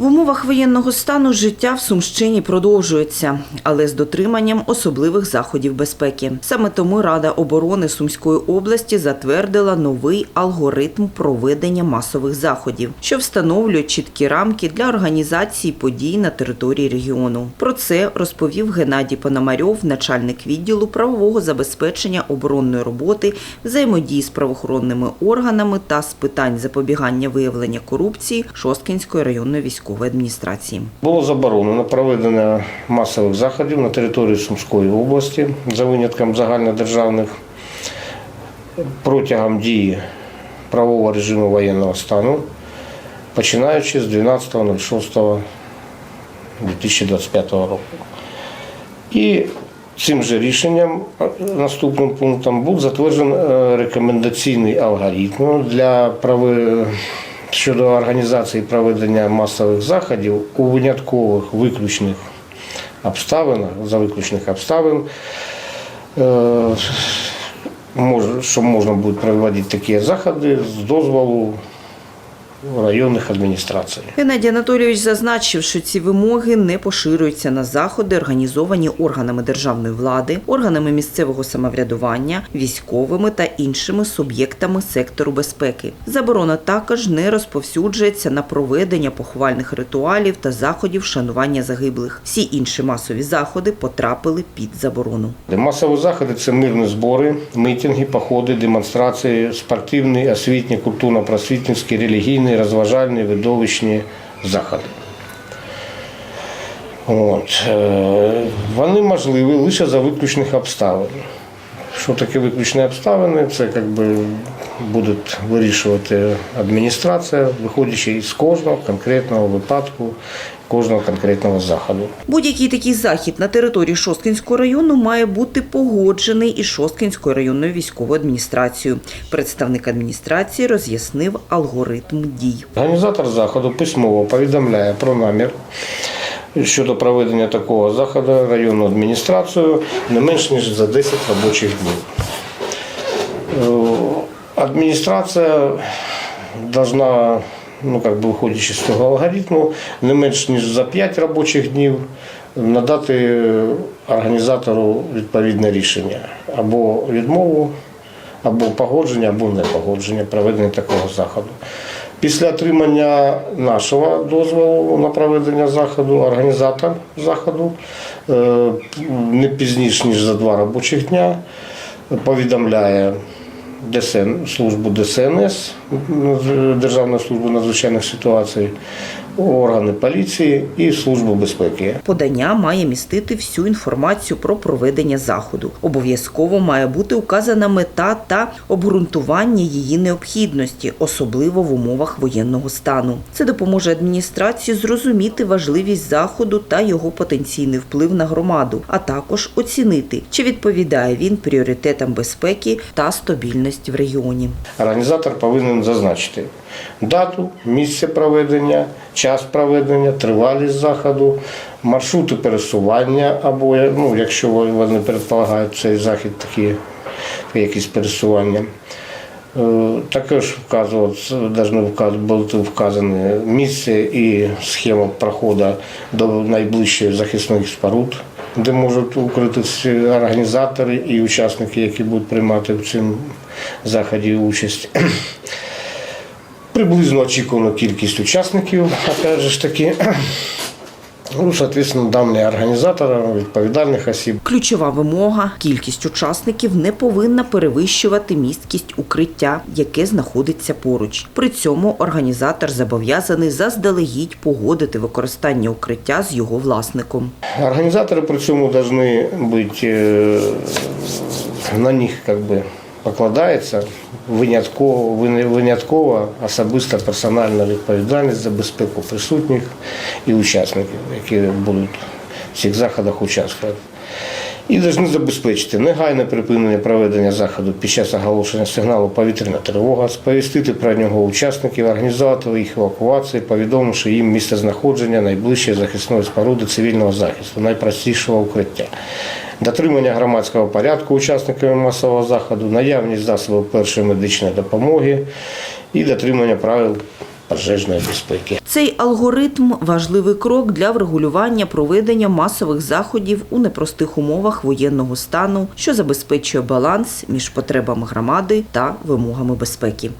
В умовах воєнного стану життя в Сумщині продовжується, але з дотриманням особливих заходів безпеки. Саме тому Рада оборони Сумської області затвердила новий алгоритм проведення масових заходів, що встановлює чіткі рамки для організації подій на території регіону. Про це розповів Геннадій Пономарьов, начальник відділу правового забезпечення оборонної роботи, взаємодії з правоохоронними органами та з питань запобігання виявлення корупції Шосткінської районної військової адміністрації. Було заборонено проведення масових заходів на території Сумської області за винятком загальнодержавних протягом дії правового режиму воєнного стану, починаючи з 12.06.2025 року. І цим же рішенням, наступним пунктом, був затверджений е, рекомендаційний алгоритм для прави щодо організації проведення масових заходів у виняткових виключних обставинах, за виключних обставин, е, що можна буде проводити такі заходи з дозволу районних адміністрацій. Геннадій Анатолійович зазначив, що ці вимоги не поширюються на заходи, організовані органами державної влади, органами місцевого самоврядування, військовими та іншими суб'єктами сектору безпеки. Заборона також не розповсюджується на проведення поховальних ритуалів та заходів вшанування загиблих. Всі інші масові заходи потрапили під заборону. Масові заходи це мирні збори, мітинги, походи, демонстрації, спортивні, освітні, культурно-просвітницькі, релігійні, розважальні, видовищні заходи. От. е, Вони можливі лише за виключних обставин. Що таке виключні обставини? Це якби буде вирішувати адміністрація, виходячи із кожного конкретного випадку, кожного конкретного заходу. Будь-який такий захід на території Шосткінського району має бути погоджений із Шосткінською районною військовою адміністрацією. Представник адміністрації роз'яснив алгоритм дій. Організатор заходу письмово повідомляє про намір щодо проведення такого заходу районну адміністрацію не менш ніж за 10 робочих днів. Е, Адміністрація должна, ну как би виходячи з цього алгоритму, не менш ніж за 5 робочих днів надати організатору відповідне рішення або відмову або погодження, або непогодження проведення такого заходу. Після отримання нашого дозволу на проведення заходу, організатор заходу е, не пізніше, ніж за два робочих дня повідомляє ДСН, службу ДСНС, Державну службу надзвичайних ситуацій, органи поліції і службу безпеки. Подання має містити всю інформацію про проведення заходу. Обов'язково має бути указана мета та обґрунтування її необхідності, особливо в умовах воєнного стану. Це допоможе адміністрації зрозуміти важливість заходу та його потенційний вплив на громаду, а також оцінити, чи відповідає він пріоритетам безпеки та стабільності в регіоні. Організатор повинен зазначити дату, місце проведення, час проведення, тривалість заходу, маршрути пересування, або ну, якщо вони предполагають цей захід такі якісь пересування. Е, Також вказувати, бути вказані місце і схема проходу до найближчих захисних споруд, де можуть укритися організатори і учасники, які будуть приймати в цьому заході участь Приблизно очікувану кількість учасників, опять же ж таки. Ну, соответственно, дані організатора, відповідальних осіб. Ключова вимога кількість учасників не повинна перевищувати місткість укриття, яке знаходиться поруч. При цьому організатор зобов'язаний заздалегідь погодити використання укриття з його власником. Организаторы при цьому должны быть, э, на них как бы покладається винятково, виняткова особиста персональна відповідальність за безпеку присутніх і учасників, які будуть в цих заходах участвувати. І повинні забезпечити негайне припинення проведення заходу під час оголошення сигналу повітряна тривога, сповістити про нього учасників, організувати їх евакуацію, повідомивши їм місце знаходження найближчої захисної споруди цивільного захисту, найпростішого укриття. Дотримання громадського порядку учасниками масового заходу, наявність засобів першої медичної допомоги і дотримання правил пожежної безпеки. Цей алгоритм важливий крок для врегулювання проведення масових заходів у непростих умовах воєнного стану, що забезпечує баланс між потребами громади та вимогами безпеки.